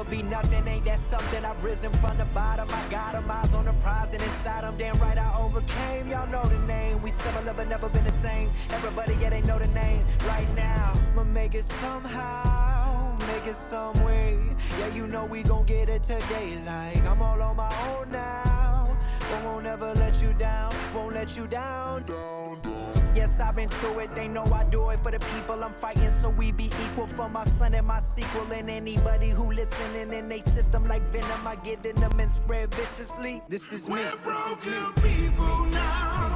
never be nothing. Ain't that something? I've risen from the bottom. I got 'em, eyes on the prize, and inside 'em, damn right I overcame. Y'all know the name. We similar but never been the same. Everybody, yeah, they know the name. Right now, I'ma make it somehow, make it some way. Yeah, you know we gon' get it today. Like I'm all on my own now. But won't ever let you down, won't let you down. Yes, I've been through it. They know I do it for the people I'm fighting, so we be equal for my son and my sequel. And anybody who listening in they system like venom, I get in them and spread viciously. This is me. We're broken people now.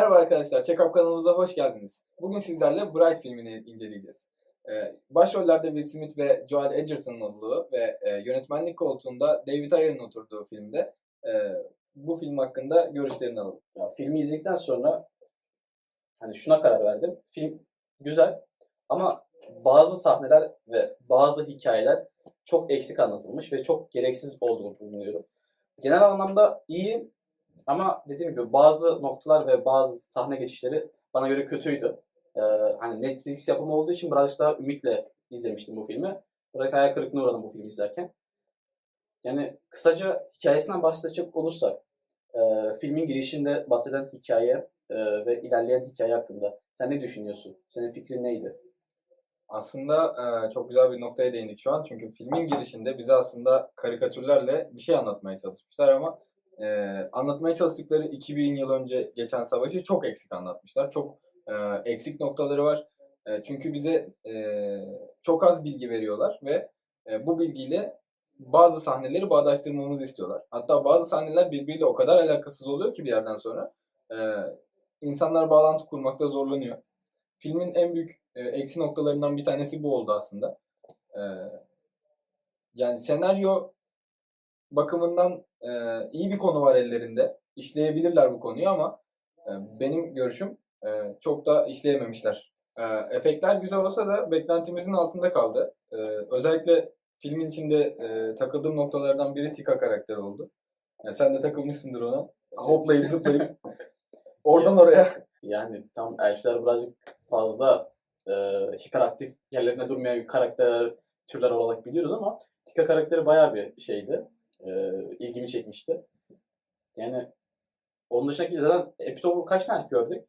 Merhaba arkadaşlar, Check-Up kanalımıza hoş geldiniz. Bugün sizlerle Bright filmini inceleyeceğiz. Ee, başrollerde Will Smith ve Joel Edgerton'ın olduğu ve e, yönetmenlik koltuğunda David Ayer'ın oturduğu filmde e, bu film hakkında görüşlerini alalım. Ya, filmi izledikten sonra hani şuna karar verdim. Film güzel ama bazı sahneler ve bazı hikayeler çok eksik anlatılmış ve çok gereksiz olduğunu düşünüyorum. Genel anlamda iyi ama dediğim gibi bazı noktalar ve bazı sahne geçişleri bana göre kötüydü. Ee, hani Netflix yapımı olduğu için birazcık daha ümitle izlemiştim bu filmi. Birazcık hayal kırıklığına uğradım bu filmi izlerken. Yani kısaca hikayesinden bahsedecek olursak e, filmin girişinde bahseden hikaye e, ve ilerleyen hikaye hakkında sen ne düşünüyorsun? Senin fikrin neydi? Aslında e, çok güzel bir noktaya değindik şu an. Çünkü filmin girişinde bize aslında karikatürlerle bir şey anlatmaya çalışmışlar ama e, anlatmaya çalıştıkları 2000 yıl önce geçen savaşı çok eksik anlatmışlar. Çok e, eksik noktaları var. E, çünkü bize e, çok az bilgi veriyorlar ve e, bu bilgiyle bazı sahneleri bağdaştırmamızı istiyorlar. Hatta bazı sahneler birbiriyle o kadar alakasız oluyor ki bir yerden sonra e, insanlar bağlantı kurmakta zorlanıyor. Filmin en büyük e, eksi noktalarından bir tanesi bu oldu aslında. E, yani senaryo bakımından e, iyi bir konu var ellerinde. İşleyebilirler bu konuyu ama e, benim görüşüm e, çok da işleyememişler. E, efektler güzel olsa da beklentimizin altında kaldı. E, özellikle filmin içinde e, takıldığım noktalardan biri Tika karakteri oldu. Yani sen de takılmışsındır ona. Hoplayıp zıplayıp oradan oraya Yani tam elfler birazcık fazla e, hiperaktif yerlerinde durmayan karakter türler olarak biliyoruz ama Tika karakteri bayağı bir şeydi. E, ilgimi çekmişti. Yani onun dışındaki zaten Epitop'u kaç tane gördük?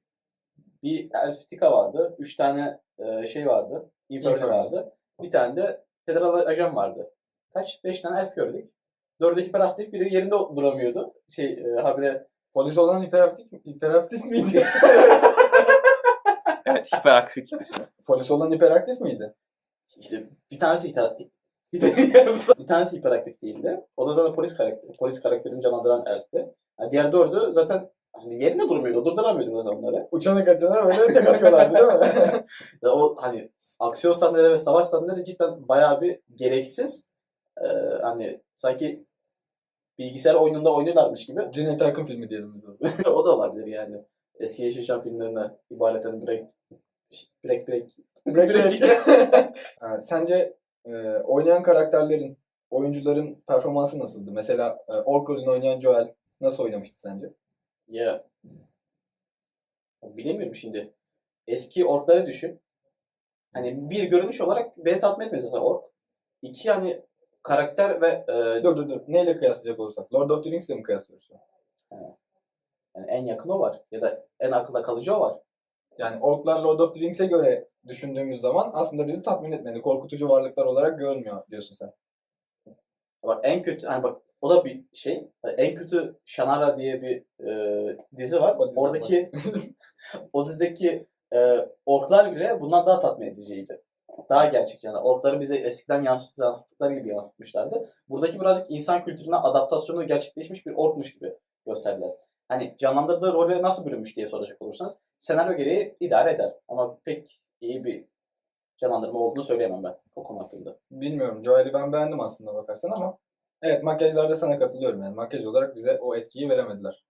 Bir elf Tika vardı. Üç tane e, şey vardı. Inferno vardı. Bir tane de federal ajan vardı. Kaç? Beş tane elf gördük. Dördü hiperaktif, biri yerinde duramıyordu. Şey, e, habire polis olan hiperaktif, hiperaktif miydi? Evet hiperaksiktir. polis olan hiperaktif miydi? İşte bir tanesi hiper... bir tanesi hiperaktif değildi. O da zaten polis karakteri. Polis karakterini canlandıran elfti. Yani diğer dördü zaten hani yerinde durmuyordu. Durduramıyordu zaten onları. Uçana kaçana böyle tek atıyorlardı değil mi? O hani aksiyon sahneleri ve savaş sahneleri cidden bayağı bir gereksiz. Ee, hani sanki bilgisayar oyununda oynuyorlarmış gibi. Cüneyt Arkın filmi diyelim biz o da olabilir yani. Eski Yeşilçam filmlerine ibareten break break break Break break. Ha, Sence e, oynayan karakterlerin, oyuncuların performansı nasıldı? Mesela e, Ork rolünü oynayan Joel nasıl oynamıştı sence? Ya bilemiyorum şimdi. Eski orkları düşün. Hani bir görünüş olarak beni tatmin etmedi zaten ork. İki hani karakter ve e, Dur dur dur. Neyle kıyaslayacak olursak? Lord of the Rings'le mi an? yani en yakın o var. Ya da en akılda kalıcı o var. Yani orklar Lord of the Rings'e göre düşündüğümüz zaman aslında bizi tatmin etmedi. Korkutucu varlıklar olarak görünmüyor diyorsun sen. Bak en kötü hani bak o da bir şey. En kötü Shannara diye bir e, dizi var. O dizi Oradaki o dizideki e, orklar bile bundan daha tatmin ediciydi. Daha gerçek yani. Orkları bize eskiden yansıt- yansıttıkları gibi yansıtmışlardı. Buradaki birazcık insan kültürüne adaptasyonu gerçekleşmiş bir orkmuş gibi gösterdiler. Hani canlandırdığı role nasıl bürünmüş diye soracak olursanız senaryo gereği idare eder. Ama pek iyi bir canlandırma olduğunu söyleyemem ben o konu hakkında. Bilmiyorum. Joel'i ben beğendim aslında bakarsan ama evet makyajlarda sana katılıyorum yani. Makyaj olarak bize o etkiyi veremediler.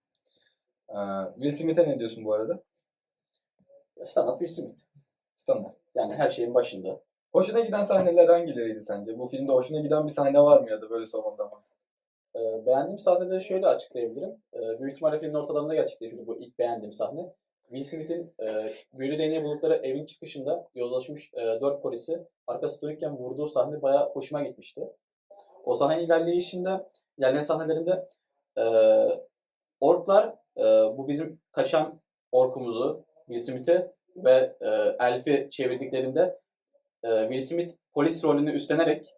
Ee, Will Smith'e ne diyorsun bu arada? Stand-up Will Smith. Standart. Yani her şeyin başında. Hoşuna giden sahneler hangileriydi sence? Bu filmde hoşuna giden bir sahne var mı ya da böyle sonunda mı? Ee, beğendiğim sahneleri şöyle açıklayabilirim. Ee, büyük ihtimalle filmin ortalarında gerçekleşiyordu bu ilk beğendiğim sahne. Will Smith'in e, büyülü değneği buldukları evin çıkışında yozlaşmış e, dört polisi arkası dönükken vurduğu sahne bayağı hoşuma gitmişti. O sahne ilerleyişinde, ilerleyen sahnelerinde e, orklar e, bu bizim kaçan orkumuzu Will Smith'e ve e, Elf'i çevirdiklerinde e, Will Smith polis rolünü üstlenerek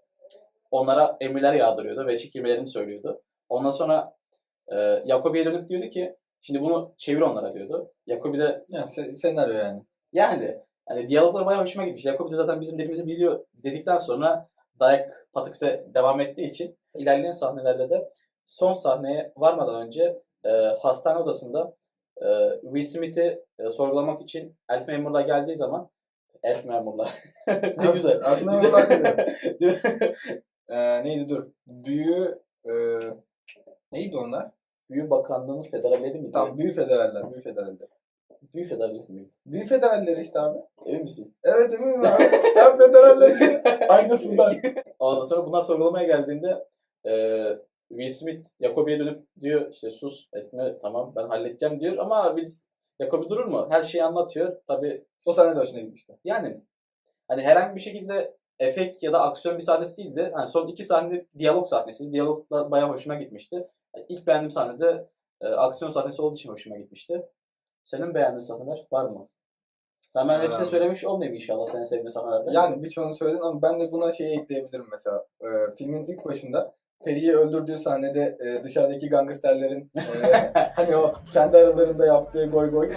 onlara emirler yağdırıyordu ve çekilmelerini söylüyordu. Ondan sonra e, Jacobi'ye dönüp diyordu ki şimdi bunu çevir onlara diyordu. Jacobi de se- senaryo yani. yani hani diyaloglar bayağı hoşuma gitmiş. Jacobi de zaten bizim dilimizi biliyor dedikten sonra dayak pataküte devam ettiği için ilerleyen sahnelerde de son sahneye varmadan önce e, hastane odasında e, Will Smith'i e, sorgulamak için elf memurlar geldiği zaman elf memurlar ne güzel. Aklına Güzel. Ee, neydi dur. Büyü e, neydi onlar? Büyü Bakanlığı'nın federalleri miydi? Tam büyü federaller. Büyü federaller. Büyü federalleri miydi? Büyü federaller işte abi. Emin misin? Evet eminim abi. Tam federaller işte. Aynısızlar. Ondan sonra bunlar sorgulamaya geldiğinde e, Will Smith Jacobi'ye dönüp diyor işte sus etme tamam ben halledeceğim diyor ama Will Jacobi durur mu? Her şeyi anlatıyor. Tabi O sahne de hoşuna gitmişti. yani hani herhangi bir şekilde efekt ya da aksiyon bir sahnesi değildi. Hani son iki sahne diyalog sahnesi. Diyaloglar bayağı hoşuma gitmişti. Yani ilk beğendiğim sahnede e, aksiyon sahnesi olduğu için hoşuma gitmişti. Senin beğendiğin sahneler var mı? Sen ben hepsini Ee, söylemiş olmayayım inşallah senin sevdiğin sahnelerde. Yani birçoğunu söyledin ama ben de buna şeyi ekleyebilirim mesela. Ee, filmin ilk başında Peri'yi öldürdüğü sahnede e, dışarıdaki gangsterlerin e, hani o kendi aralarında yaptığı goy goy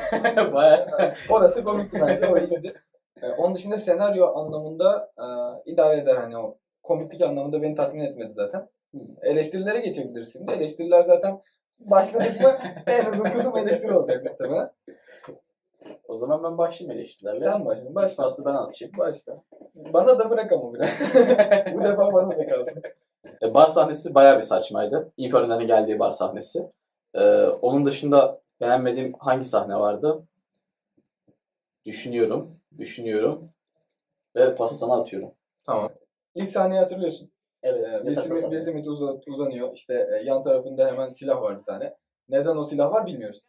orası komikti bence o iyiydi. E, onun dışında senaryo anlamında e, idare eder hani o komiklik anlamında beni tatmin etmedi zaten. Eleştirilere geçebiliriz şimdi. Eleştiriler zaten başladık mı en uzun kısım eleştiri olacak muhtemelen. O zaman ben başlayayım eleştirilerle. Sen başla. Başla. Faslı ben atayım. Başla. Bana da bırak ama biraz. Bu defa bana da kalsın. E, bar sahnesi bayağı bir saçmaydı. Infernal'in geldiği bar sahnesi. E, onun dışında beğenmediğim hangi sahne vardı? Düşünüyorum. Düşünüyorum. Ve pası sana atıyorum. Tamam. İlk sahneyi hatırlıyorsun. Evet. Ee. Will Smith uza- uzanıyor. İşte e, yan tarafında hemen silah var bir tane. Neden o silah var bilmiyoruz.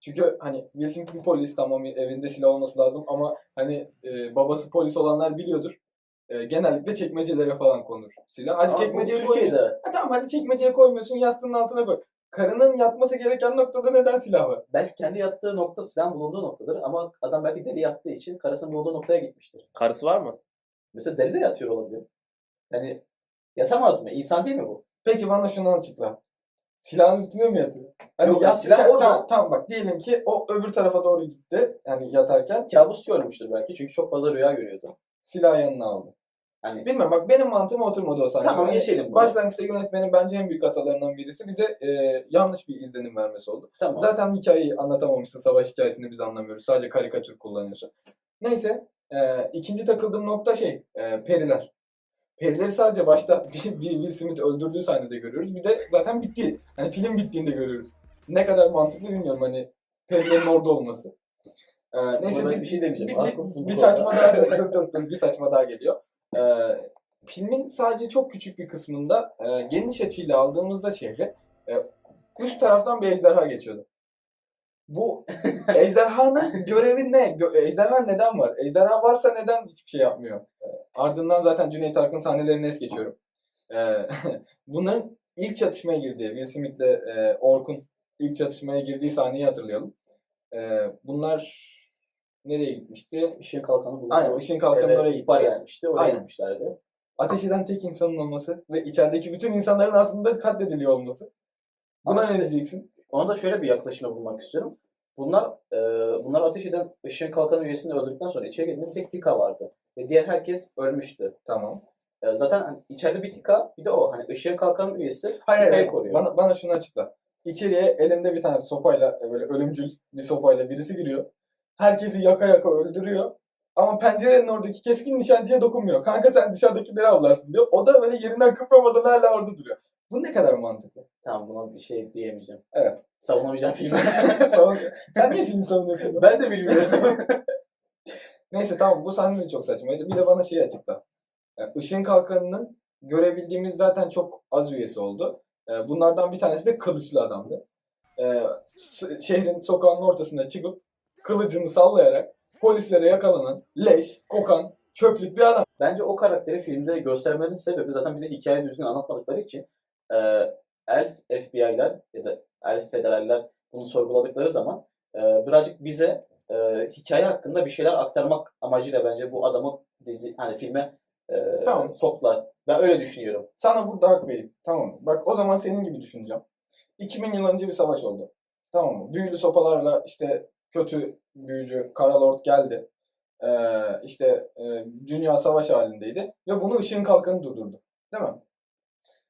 Çünkü hani Will Smith bir polis tamam evinde silah olması lazım ama hani e, babası polis olanlar biliyordur. E, genellikle çekmecelere falan konur silah. Hadi bu çekmeceye koy. Ha, tamam hadi çekmeceye koymuyorsun yastığın altına koy. Karının yatması gereken noktada neden silah var? belki kendi yattığı nokta silahın bulunduğu noktadır ama adam belki deli yattığı için karısının bulunduğu noktaya gitmiştir. Karısı var mı? Mesela deli de yatıyor olabilir. Yani yatamaz mı? İnsan değil mi bu? Peki bana şunu açıkla. Silahın üstüne mi yatıyor? Hani Yok, yat- silah orada. Tamam, tamam bak diyelim ki o öbür tarafa doğru gitti. Yani yatarken Kabus görmüştür belki çünkü çok fazla rüya görüyordu. silah yanına aldı. Hani Bilmiyorum bak benim mantığıma oturmadı o sahne. Tamam, Yani geçelim. Başlangıçta yönetmenin bence en büyük hatalarından birisi bize e, yanlış bir izlenim vermesi oldu. tamam. Zaten hikayeyi anlatamamışsın. Savaş hikayesini biz anlamıyoruz. Sadece karikatür kullanıyorsun. Neyse. E, ikinci takıldığım nokta şey. E, periler. Perileri sadece başta bir, bir Will Smith öldürdüğü sahnede görüyoruz. Bir de zaten bitti. Hani film bittiğinde görüyoruz. Ne kadar mantıklı bilmiyorum hani perilerin orada olması. E, neyse biz, bir şey demeyeceğim. bir, bir, bir saçma daha dur, dur, dur, bir saçma daha geliyor. Ee, filmin sadece çok küçük bir kısmında e, geniş açıyla aldığımızda şehri e, üst taraftan bir ejderha geçiyordu. Bu ejderhanın görevi ne? Gö- ejderha neden var? Ejderha varsa neden hiçbir şey yapmıyor? Ee, ardından zaten Cüneyt Arkın sahnelerini es geçiyorum. Ee, bunların ilk çatışmaya girdiği, Will Smith'le e, Orkun ilk çatışmaya girdiği sahneyi hatırlayalım. Bunlar nereye gitmişti? Işığın kalkanı bulundu. Aynen ışın kalkanı Evet, oraya ihbar gitmişti. gelmişti. Oraya Aynen. gitmişlerdi. ateş eden tek insanın olması ve içerideki bütün insanların aslında katlediliyor olması. Buna Ama ne diyeceksin? Ona da şöyle bir yaklaşımda bulmak istiyorum. Bunlar e, bunlar ateş eden ışığın kalkan üyesini öldürdükten sonra içeri girdiğinde bir tek Tika vardı. Ve diğer herkes ölmüştü. Tamam. E, zaten hani içeride bir Tika bir de o. Hani ışığın kalkan üyesi Hayır, Tika'yı hayır. koruyor. Bana, bana şunu açıkla. İçeriye elinde bir tane sopayla, e, böyle ölümcül bir sopayla birisi giriyor. Herkesi yaka yaka öldürüyor. Ama pencerenin oradaki keskin nişancıya dokunmuyor. Kanka sen dışarıdakileri avlarsın diyor. O da böyle yerinden kıpırmadan hala orada duruyor. Bu ne kadar mantıklı. Tamam buna bir şey diyemeyeceğim. Evet. Savunamayacağım filmi. Savun- sen niye film savunuyorsun? ben de bilmiyorum. Neyse tamam bu sahne de çok saçmaydı. Bir de bana şey açıkla. E, Işın Kalkanı'nın görebildiğimiz zaten çok az üyesi oldu. E, Bunlardan bir tanesi de kılıçlı adamdı. E, Şehrin sokağının ortasına çıkıp kılıcını sallayarak polislere yakalanan, leş, kokan, çöplük bir adam. Bence o karakteri filmde göstermenin sebebi zaten bize hikaye düzgün anlatmadıkları için e, elf FBI'ler ya da elf federaller bunu sorguladıkları zaman e, birazcık bize e, hikaye hakkında bir şeyler aktarmak amacıyla bence bu adamı dizi hani filme e, Tamam. soktular. Ben öyle düşünüyorum. Sana burada hak vereyim. Tamam? Bak o zaman senin gibi düşüneceğim. 2000 yıl önce bir savaş oldu. Tamam mı? Büyülü sopalarla işte kötü büyücü Karalord geldi. Ee, işte e, dünya savaş halindeydi. Ve bunu ışığın kalkanı durdurdu. Değil mi?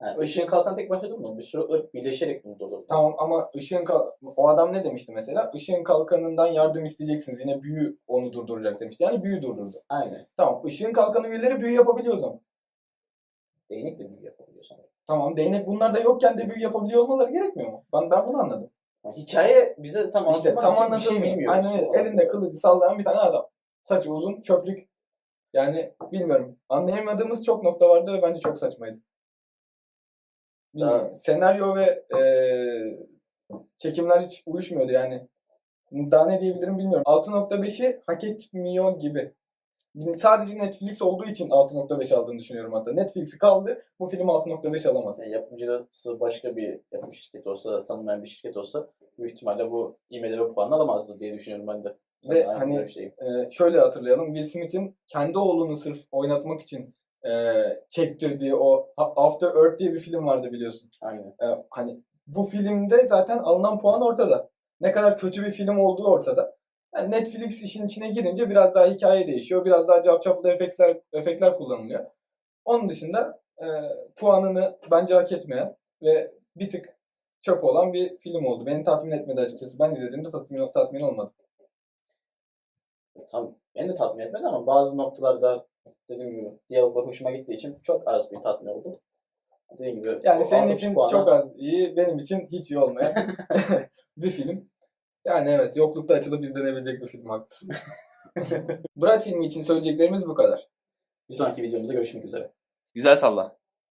Yani ışığın kalkan tek başına durmuyor. Bir sürü ırk birleşerek bunu durdurdu. Tamam ama ışığın kal- o adam ne demişti mesela? Işığın kalkanından yardım isteyeceksiniz. Yine büyü onu durduracak demişti. Yani büyü durdurdu. Aynen. Tamam. Işığın kalkanı üyeleri büyü yapabiliyor o zaman. Değnek de büyü yapabiliyor sanırım. Tamam. Değnek bunlar da yokken de büyü yapabiliyor olmaları gerekmiyor mu? Ben ben bunu anladım. Hikaye bize tam İşte tam bir şey anlatılmıyor. bilmiyoruz. Aynen öyle. Elinde kılıcı sallayan bir tane adam. Saçı uzun, çöplük. Yani bilmiyorum. Anlayamadığımız çok nokta vardı ve bence çok saçmaydı. Bilmiyorum. Daha- Senaryo ve eee, çekimler hiç uyuşmuyordu yani. Daha ne diyebilirim bilmiyorum. 6.5'i hak etmiyor gibi. Sadece Netflix olduğu için 6.5 aldığını düşünüyorum hatta. Netflix'i kaldı. Bu film 6.5 alamaz. Yani yapımcısı başka bir yapım şirketi olsa, tanınmayan bir şirket olsa büyük ihtimalle bu IMDb puanını alamazdı diye düşünüyorum ben de. Ve Sen aynı hani-. Ee, şöyle hatırlayalım. Will Smith'in kendi oğlunu sırf oynatmak için e, çektirdiği o After Earth diye bir film vardı biliyorsun. Aynen. Ee, hani bu filmde zaten alınan puan ortada. Ne kadar kötü bir film olduğu ortada. Yani Netflix işin içine girince biraz daha hikaye değişiyor. Biraz daha cafcaflı efektler, efektler kullanılıyor. Onun dışında e, puanını bence hak etmeyen ve bir tık çöp olan bir film oldu. Beni tatmin etmedi açıkçası. Ben izlediğimde tatmin, tatmin olmadım. Tam beni de tatmin etmedi ama bazı noktalarda dediğim gibi diyaloglar hoşuma gittiği için çok az bir tatmin oldum. Dediğim gibi Yani senin için puana- çok az iyi, benim için hiç iyi olmayan bir film. Yani evet, yoklukta açılıp izlenebilecek bir film haklısın. Bright filmi için söyleyeceklerimiz bu kadar. Bir sonraki videomuzda görüşmek üzere. Güzel salla.